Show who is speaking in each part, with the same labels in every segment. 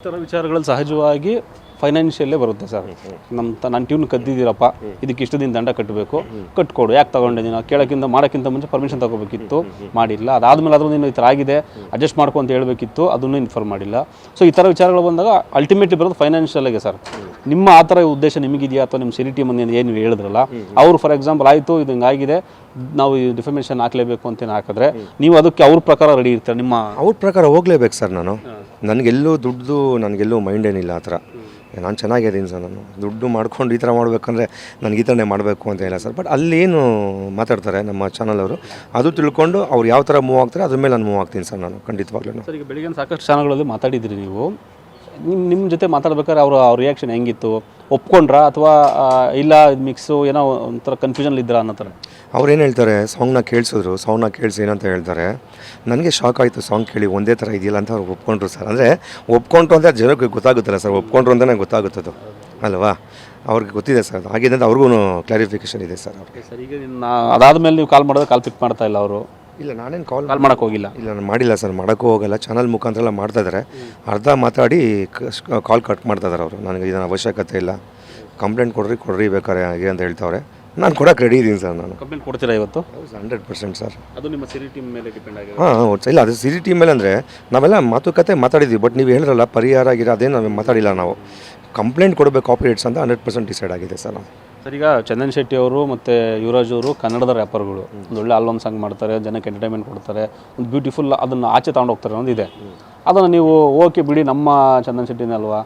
Speaker 1: ಈ ಥರ ವಿಚಾರಗಳು ಸಹಜವಾಗಿ ಫೈನಾನ್ಷಿಯಲ್ಲೇ ಬರುತ್ತೆ ಸರ್. ನಮ್ಮ ತ ನಾನು ಟ್ಯೂನ್ ಕದ್ದಿದ್ದೀರಪ್ಪ ಇದಕ್ಕೆ ಇಷ್ಟು ದಿನ ದಂಡ ಕಟ್ಟಬೇಕು ಕಟ್ಕೊಡು ಯಾಕೆ ತಗೊಂಡಿದ್ದೀನಿ ನೀನು? ಕೇಳೋಕ್ಕಿಂತ ಮಾಡೋಕ್ಕಿಂತ ಮುಂಚೆ ಪರ್ಮಿಷನ್ ತಗೋಬೇಕಿತ್ತು ಮಾಡಿಲ್ಲ. ಅದಾದಮೇಲೆ ಆದರೂ ನೀನು ಈ ಥರ ಆಗಿದೆ ಅಡ್ಜಸ್ಟ್ ಮಾಡ್ಕೊ ಅಂತ ಹೇಳಬೇಕಿತ್ತು ಅದನ್ನು ಇನ್ಫಾರ್ಮ್ ಮಾಡಿಲ್ಲ. ಸೊ ಈ ಥರ ವಿಚಾರಗಳು ಬಂದಾಗ ಅಲ್ಟಿಮೇಟ್ಲಿ ಬರೋದು ಫೈನಾನ್ಷಿಯಲ್ಗೆ ಸರ್. ನಿಮ್ಮ ಆ ಥರ ಉದ್ದೇಶ ನಿಮಗಿದೆಯಾ ಅಥವಾ ನಿಮ್ಮ ಸಿರಿಟಿ ಮಂದಿ ಏನು ಹೇಳಿದ್ರಲ್ಲ ಅವರು ಫಾರ್ ಎಕ್ಸಾಂಪಲ್ ಆಯಿತು ಇದು ಹಿಂಗಾಗಿದೆ ನಾವು ಈ ಡಿಫರ್ಮೇಷನ್ ಹಾಕಲೇಬೇಕು ಅಂತ ಹಾಕಿದ್ರೆ ನೀವು ಅದಕ್ಕೆ ಅವ್ರ ಪ್ರಕಾರ ರೆಡಿ ಇರ್ತಾರೆ ನಿಮ್ಮ
Speaker 2: ಅವ್ರ ಪ್ರಕಾರ ಹೋಗ್ಲೇಬೇಕು ಸರ್ ನಾನು. ನನಗೆಲ್ಲೂ ದುಡ್ಡು, ನನಗೆಲ್ಲೂ ಮೈಂಡ್ ಏನಿಲ್ಲ ಆ ಥರ. ನಾನು ಚೆನ್ನಾಗಿದ್ದೀನಿ ಸರ್ ನಾನು. ದುಡ್ಡು ಮಾಡ್ಕೊಂಡು ಈ ಥರ ಮಾಡಬೇಕಂದ್ರೆ ನನಗೆ ಈ ಥರನೇ ಮಾಡಬೇಕು ಅಂತ ಇಲ್ಲ ಸರ್. ಬಟ್ ಅಲ್ಲೇನು ಮಾತಾಡ್ತಾರೆ ನಮ್ಮ ಚಾನಲ್ ಅವರು, ಅದು ತಿಳ್ಕೊಂಡು ಅವ್ರು ಯಾವ ಥರ ಮೂವ್ ಆಗ್ತಾರೆ, ಅದ್ರ ಮೇಲೆ ನಾನು ಮೂವ್ ಆಗ್ತೀನಿ ಸರ್ ನಾನು ಖಂಡಿತವಾಗ್ಲೂ
Speaker 1: ಸರ್, ಈಗ ಬೆಳಿಗ್ಗೆ ಸಾಕಷ್ಟು ಚಾನಲ್ಗಳಲ್ಲಿ ಮಾತಾಡಿದ್ರಿ ನೀವು. ನಿಮ್ಮ ನಿಮ್ಮ ಜೊತೆ ಮಾತಾಡ್ಬೇಕಾದ್ರೆ ಅವರು ರಿಯಾಕ್ಷನ್ ಹೆಂಗಿತ್ತು? ಒಪ್ಕೊಂಡ್ರಾ ಅಥವಾ ಇಲ್ಲ ಇದು ಮಿಕ್ಸು ಏನೋ ಒಂಥರ ಕನ್ಫ್ಯೂಷನ್ ಇದ್ರಾ ಅನ್ನೋ ಥರ?
Speaker 2: ಅವ್ರು ಏನು ಹೇಳ್ತಾರೆ ಸಾಂಗ್ನ ಕೇಳಿಸಿದ್ರು ಸಾಂಗ್ನ ಕೇಳಿಸಿ ಏನಂತ ಹೇಳ್ತಾರೆ ನನಗೆ ಶಾಕ್ ಆಯಿತು ಸಾಂಗ್ ಕೇಳಿ ಒಂದೇ ಥರ ಇದೆಯಲ್ಲ ಅಂತ ಅವ್ರು ಒಪ್ಕೊಂಡ್ರು ಸರ್. ಅಂದರೆ ಒಪ್ಕೊಂಡ್ರು ಅಂತ ಜನಕ್ಕೆ ಗೊತ್ತಾಗುತ್ತಲ್ಲ ಸರ್ ಒಪ್ಕೊಂಡ್ರು ಅಂತಲೇ ಗೊತ್ತಾಗುತ್ತದು. ಅಲ್ವಾ? ಅವ್ರಿಗೆ ಗೊತ್ತಿದೆ ಸರ್ ಅಂತ ಅವ್ರಿಗೂ ಕ್ಲಾರಿಫಿಕೇಶನ್ ಇದೆ ಸರ್. ಅವ್ರಿಗೆ
Speaker 1: ಸರ್. ಈಗ ಅದಾದ ಮೇಲೆ ನೀವು ಕಾಲ್ ಮಾಡಿದ್ರೆ ಕಾಲ್ ಪಿಕ್ ಮಾಡ್ತಾ ಇಲ್ಲ ಅವರು.
Speaker 2: ಇಲ್ಲ ನಾನೇನು ಕಾಲ್
Speaker 1: ಕಾಲ್ ಮಾಡೋಕೆ ಹೋಗಿಲ್ಲ.
Speaker 2: ಇಲ್ಲ ನಾನು ಮಾಡಿಲ್ಲ ಸರ್ ಮಾಡೋಕ್ಕೂ ಹೋಗಲ್ಲ. ಚಾನಲ್ ಮುಖಾಂತರ ಎಲ್ಲ ಮಾಡ್ತಾ ಇದ್ದಾರೆ ಅರ್ಧ ಮಾತಾಡಿ ಕಾಲ್ ಕಟ್ ಮಾಡ್ತಾ ಇದ್ದಾರೆ ಅವರು. ನನಗೆ ಇದನ್ನು ಅವಶ್ಯಕತೆ ಇಲ್ಲ. ಕಂಪ್ಲೇಂಟ್ ಕೊಡ್ರಿ ಕೊಡ್ರಿ ಬೇಕಾರೆ ಹಾಗೆ ಅಂತ ಹೇಳ್ತಾವ್ರೆ. ನಾನು ಕೊಡೋಕೆ ರೆಡಿ ಇದ್ದೀನಿ ಸರ್ ನಾನು.
Speaker 1: ಕಂಪ್ಲೇಂಟ್ ಕೊಡ್ತೀರಾ ಇವತ್ತು?
Speaker 2: ಹಂಡ್ರೆಡ್ ಪರ್ಸೆಂಟ್ ಸರ್
Speaker 1: ಅದು ನಿಮ್ಮ ಸಿರಿ ಟೀಮ್ ಮೇಲೆ ಡಿಪೆಂಡ್ ಆಗಿದೆ.
Speaker 2: ಹಾಂ ಇಲ್ಲ ಅದು ಸಿರಿ ಟೀಮ್ ಮೇಲೆ ಅಂದರೆ ನಾವೆಲ್ಲ ಮಾತುಕತೆ ಮಾತಾಡಿದ್ದೀವಿ ಬಟ್ ನೀವು ಹೇಳಿರಲ್ಲ ಪರಿಹಾರ ಆಗಿರೋ ಅದೇನು ನಾವು ಮಾತಾಡಿಲ್ಲ ನಾವು. ಕಂಪ್ಲೇಂಟ್ ಕೊಡಬೇಕು ಆಪರೇಟ್ಸ್ ಅಂತ ಹಂಡ್ರೆಡ್ ಪರ್ಸೆಂಟ್ ಡಿಸೈಡ್ ಆಗಿದೆ ಸರ್ ನಾವು.
Speaker 1: ಸರ್ ಈಗ ಚಂದನ್ ಶೆಟ್ಟಿ ಅವರು ಮತ್ತು ಯುವರಾಜ್ ಅವರು ಕನ್ನಡದ ರ್ಯಾಪರ್ಗಳು ಒಂದು ಒಳ್ಳೆ ಆಲ್ಬಮ್ ಸಾಂಗ್ ಮಾಡ್ತಾರೆ ಜನಕ್ಕೆ ಎಂಟರ್ಟೈನ್ಮೆಂಟ್ ಕೊಡ್ತಾರೆ ಒಂದು ಬ್ಯೂಟಿಫುಲ್ ಅದನ್ನು ಆಚೆ ತಗೊಂಡು ಹೋಗ್ತಾರೆ ಅನ್ನೋದು ಇದೆ. ಅದನ್ನು ನೀವು ಓಕೆ ಬಿಡಿ ನಮ್ಮ ಚಂದನ್ ಶೆಟ್ಟಿನೇ ಅಲ್ವಾ?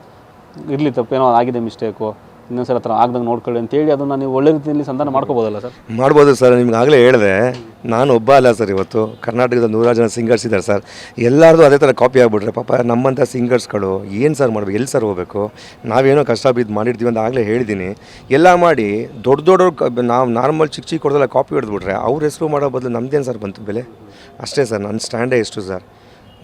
Speaker 1: ಇರಲಿ ತಪ್ಪೇನೋ ಆಗಿದೆ ಮಿಸ್ಟೇಕು ಇನ್ನೊಂದ್ಸಲ ಹತ್ರ ಆಗ್ದಂಗೆ ನೋಡ್ಕೊಳ್ಳಿ ಅಂತೇಳಿ ಅದನ್ನು ನೀವು ಒಳ್ಳೆ ರೀತಿಯಲ್ಲಿ ಸಂಧಾನ ಮಾಡ್ಕೋಬೋದಲ್ಲ ಸರ್?
Speaker 2: ಮಾಡ್ಬೋದು ಸರ್, ನಿಮ್ಗೆ ಆಗಲೇ ಹೇಳಿದೆ. ನಾನು ಒಬ್ಬ ಅಲ್ಲ ಸರ್ ಇವತ್ತು. ಕರ್ನಾಟಕದ ನೂರಾರು ಜನ ಸಿಂಗರ್ಸ್ ಇದ್ದಾರೆ ಸರ್. ಎಲ್ಲರದು ಅದೇ ಥರ ಕಾಪಿ ಆಗಿಬಿಟ್ರೆ ಪಾಪ ನಮ್ಮಂಥ ಸಿಂಗರ್ಸ್ಗಳು ಏನು ಸರ್ ಮಾಡ್ಬೇಕು, ಎಲ್ಲಿ ಸರ್ ಹೋಗಬೇಕು? ನಾವೇನೋ ಕಷ್ಟ ಬಿದ್ದು ಮಾಡಿರ್ತೀವಿ ಅಂತ ಆಗಲೇ ಹೇಳಿದ್ದೀನಿ. ಎಲ್ಲ ಮಾಡಿ ದೊಡ್ಡ ದೊಡ್ಡವ್ರು ನಾವು ನಾರ್ಮಲ್ ಚಿಕ್ಕ ಚಿಕ್ಕ ಕೊಡೋದೆಲ್ಲ ಕಾಪಿ ಹೊಡೆದ್ಬಿಟ್ರೆ ಅವ್ರ ಹೆಸರು ಮಾಡೋ ಬದಲು ನಮ್ಮದೇನು ಸರ್ ಬಂತು ಬೆಲೆ? ಅಷ್ಟೇ ಸರ್ ನನ್ನ ಸ್ಟ್ಯಾಂಡೇ ಎಷ್ಟು ಸರ್.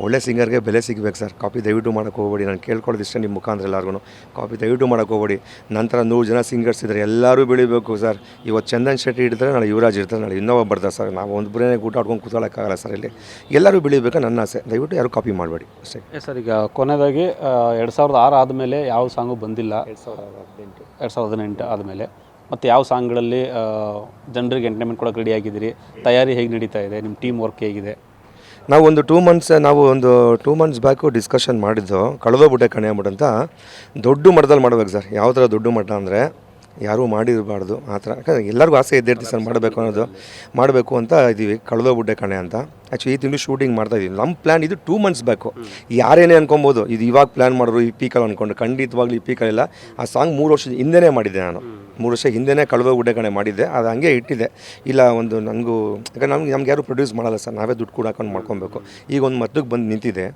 Speaker 2: ಒಳ್ಳೆ ಸಿಂಗರ್ಗೆ ಬೆಲೆ ಸಿಗಬೇಕು ಸರ್. ಕಾಪಿ ದಯವಿಟ್ಟು ಮಾಡೋಕ್ಕೆ ಹೋಗಬೇಡಿ. ನಾನು ಕೇಳ್ಕೊಳ್ಳೋದು ಇಷ್ಟೇ ನಿಮ್ಮ ಮುಖಾಂತರ ಎಲ್ಲರಿಗೂ ಕಾಪಿ ದಯವಿಟ್ಟು ಮಾಡೋಕ್ಕೆ ಹೋಗ್ಬೇಡಿ. ನಂತರ ನೂರು ಜನ ಸಿಂಗರ್ಸ್ ಇದ್ದಾರೆ ಎಲ್ಲರೂ ಬೆಳಿಬೇಕು ಸರ್. ಇವತ್ತು ಚಂದನ್ ಶೆಟ್ಟಿ ಇಡ್ತಾರೆ ನಾಳೆ ಯುವರಾಜ್ ಇರ್ತಾರೆ ನಾಳೆ ಇನ್ನೊಬ್ಬ ಬರ್ತಾರೆ ಸರ್. ನಾವು ಒಂದು ಬರೇ ಊಟ ಆಡ್ಕೊಂಡು ಕೂತ್ಕೊಳ್ಳೋಕ್ಕಾಗಲ್ಲ ಸರ್ ಇಲ್ಲಿ. ಎಲ್ಲರೂ ಬೆಳಿಬೇಕು ನನ್ನ ಆಸೆ. ದಯವಿಟ್ಟು ಯಾರು ಕಾಪಿ ಮಾಡಬೇಡಿ. ಅಷ್ಟೇ.
Speaker 1: ಎಸ್ ಸರ್ ಈಗ ಕೊನೆಯದಾಗಿ ಎರಡು ಸಾವಿರದ ಆರು ಆದಮೇಲೆ ಯಾವ ಸಾಂಗು ಬಂದಿಲ್ಲ? ಎರಡು ಸಾವಿರದ ಹದಿನೆಂಟು. ಎರಡು ಸಾವಿರದ ಹದಿನೆಂಟು ಆದಮೇಲೆ. ಮತ್ತು ಯಾವ ಸಾಂಗ್ಗಳಲ್ಲಿ ಜನರಿಗೆ ಎಂಟರ್ಟೈನ್ಮೆಂಟ್ ಕೊಡೋಕೆ ರೆಡಿ ಆಗಿದ್ದೀರಿ? ತಯಾರಿ ಹೇಗೆ ನಡೀತಾ ಇದೆ? ನಿಮ್ಮ ಟೀಮ್ ವರ್ಕ್ ಹೇಗಿದೆ?
Speaker 2: ನಾವು ಒಂದು ಟೂ ಮಂತ್ಸ್ ನಾವು ಒಂದು ಟೂ ಮಂತ್ಸ್ ಬ್ಯಾಕು ಡಿಸ್ಕಷನ್ ಮಾಡಿದ್ದು ಕಳೆದೋಗ್ಬಿಟ್ಟೆ ಕಣೆ ಅಂತ ದೊಡ್ಡ ಮಟ್ಟದಲ್ಲಿ ಮಾಡ್ಬೇಕು ಸರ್ ಯಾವ ಥರ ದೊಡ್ಡ ಮಟ್ಟ ಅಂದರೆ ಯಾರೂ ಮಾಡಿರಬಾರ್ದು. ಆ ಥರ ಯಾಕಂದ್ರೆ ಎಲ್ಲರಿಗೂ ಆಸೆ ಇದ್ದಿರ್ತೀವಿ ಸರ್ ಮಾಡಬೇಕು ಅನ್ನೋದು. ಮಾಡಬೇಕು ಅಂತ ಇದ್ದೀವಿ ಕಳೆದೋಗ್ಬಿಟ್ಟೆ ಕಣೆ ಅಂತ. ಆ್ಯಕ್ಚುಲಿ ಈ ತಿಂಗಳು ಶೂಟಿಂಗ್ ಮಾಡ್ತಾ ಇದ್ದೀವಿ ನಮ್ಮ ಪ್ಲ್ಯಾನ್ ಇದು ಟೂ ಮಂತ್ಸ್ ಬೇಕು. ಯಾರೇನೇ ಅನ್ಕೊಬೋದು ಇದು ಇವಾಗ ಪ್ಲ್ಯಾನ್ ಮಾಡೋರು ಈ ಪೀಕಲ್ಲಿ ಅಂದ್ಕೊಂಡು ಖಂಡಿತವಾಗ್ಲೂ ಈ ಪೀಕಲ್ಲಿಲ್ಲ ಆ ಸಾಂಗ್ ಮೂರು ವರ್ಷದ ಹಿಂದೆನೇ ಮಾಡಿದ್ದೆ ನಾನು. ಮೂರು ವರ್ಷ ಹಿಂದೆನೇ ಕಳುವೆ ಕಣೆ ಮಾಡಿದ್ದೆ. ಅದು ಹಂಗೆ ಇಟ್ಟಿದ್ದೆ. ಇಲ್ಲ ಒಂದು ನನಗೂ ಯಾಕಂದ್ರೆ ನಮ್ಗೆ ನಮ್ಗೆ ಯಾರು ಪ್ರೊಡ್ಯೂಸ್ ಮಾಡಲ್ಲ ಸರ್. ನಾವೇ ದುಡ್ಡು ಕೂಡ ಹಾಕೊಂಡು ಮಾಡ್ಕೊಬೇಕು. ಈಗ ಒಂದು ಮದ್ದಕ್ಕೆ ಬಂದು ನಿಂತಿದೆ.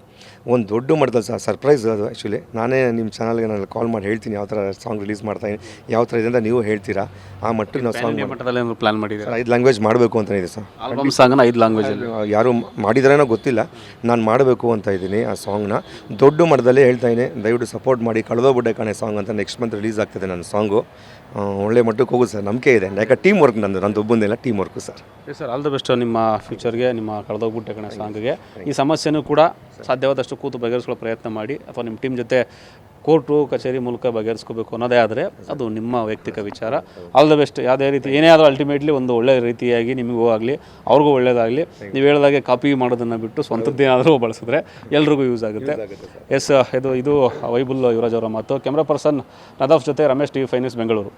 Speaker 2: ಒಂದು ದೊಡ್ಡ ಮಟ್ಟದಲ್ಲಿ ಸರ್ ಸರ್ಪ್ರೈಸ್ ಅದು ಆ್ಯಕ್ಚುಲಿ ನಾನೇ ನಿಮ್ಮ ಚಾನಲ್ಗೆ ನಾನು ಕಾಲ್ ಮಾಡಿ ಹೇಳ್ತೀನಿ ಯಾವ ಥರ ಸಾಂಗ್ ರಿಲೀಸ್ ಮಾಡ್ತಾಯಿನಿ ಯಾವ ಥರ ಇದೆ ಅಂತ ನೀವು ಹೇಳ್ತೀರಾ? ಆ ಮಟ್ಟಿಗೆ ನಾವು ಸಾಂಗ್
Speaker 1: ಮಟ್ಟದಲ್ಲಿ ಪ್ಲಾನ್ ಮಾಡಿದ್ದೀರಾ?
Speaker 2: ಐದು ಲ್ಯಾಂಗ್ವೇಜ್ ಮಾಡಬೇಕು ಅಂತ ಇದೆ ಸರ್.
Speaker 1: ಆಲ್ಬಮ್ ಸಾಂಗ್ನ ಐದು ಲ್ಯಾಂಗ್ವೇಜಲ್ಲಿ
Speaker 2: ಯಾರು ಮಾಡಿದ್ರೇನೋ ಗೊತ್ತಿಲ್ಲ. ನಾನು ಮಾಡಬೇಕು ಅಂತ ಇದ್ದೀನಿ ಆ ಸಾಂಗ್ನ ದೊಡ್ಡ ಮಟ್ಟದಲ್ಲೇ ಹೇಳ್ತಾ ಇದ್ದೀನಿ. ದಯವಿಟ್ಟು ಸಪೋರ್ಟ್ ಮಾಡಿ. ಕಳೆದೋಗ್ಬಿಟ್ಟೆ ಕಣೆ ಸಾಂಗ್ ಅಂತ ನೆಕ್ಸ್ಟ್ ಮಂತ್ ರಿಲೀಸ್ ಆಗ್ತದೆ ನನ್ನ ಸಾಂಗು ಒಳ್ಳೆ ಮಟ್ಟಕ್ಕೆ ಹೋಗುತ್ತೆ ಸರ್ ನಂಬಿಕೆ ಇದೆ. ಯಾಕೆ ಟೀಮ್ ವರ್ಕ್ ನಂದು. ನಂದು ಒಬ್ಬಂದಿಲ್ಲ team work sir
Speaker 1: sir all the best ನಿಮ್ಮ ಫ್ಯೂಚರ್ಗೆ ನಿಮ್ಮ ಕಳೆದೋಗ್ಬಿಟ್ಟೆ ಕಣ ಸಾಂಗ್ಗೆ ಈ ಸಮಸ್ಯೆನೂ ಕೂಡ ಸಾಧ್ಯವಾದಷ್ಟು ಕೂತು ಬಗೆಹರಿಸ್ಕೊಳ್ಳೋ ಪ್ರಯತ್ನ ಮಾಡಿ. ಅಥವಾ ನಿಮ್ಮ ಟೀಮ್ ಜೊತೆ ಕೋರ್ಟು, ಕಚೇರಿ ಮೂಲಕ ಬಗೆಹರಿಸ್ಕೋಬೇಕು ಅನ್ನೋದೇ ಆದರೆ ಅದು ನಿಮ್ಮ ವೈಯಕ್ತಿಕ ವಿಚಾರ. ಆಲ್ ದ ಬೆಸ್ಟ್ ಯಾವುದೇ ರೀತಿ ಏನೇ ಆದರೂ ಅಲ್ಟಿಮೇಟ್ಲಿ ಒಂದು ಒಳ್ಳೆಯ ರೀತಿಯಾಗಿ ನಿಮಗೂ ಆಗಲಿ, ಅವ್ರಿಗೂ ಒಳ್ಳೆಯದಾಗಲಿ ನೀವು ಹೇಳಿದಾಗೆ ಕಾಪಿ ಮಾಡೋದನ್ನು ಬಿಟ್ಟು ಸ್ವಂತದ್ದೇನಾದರೂ ಬಳಸಿದ್ರೆ ಎಲ್ರಿಗೂ ಯೂಸ್ ಆಗುತ್ತೆ. ಎಸ್ ಇದು ಇದು ವೈಬುಲ್ ಯುವರಾಜ್ ಅವರ ಮಾತು. ಕ್ಯಾಮ್ರಾ ಪರ್ಸನ್ ನದಾಫ್ ಜೊತೆ Ramesh T V finance Bengaluru.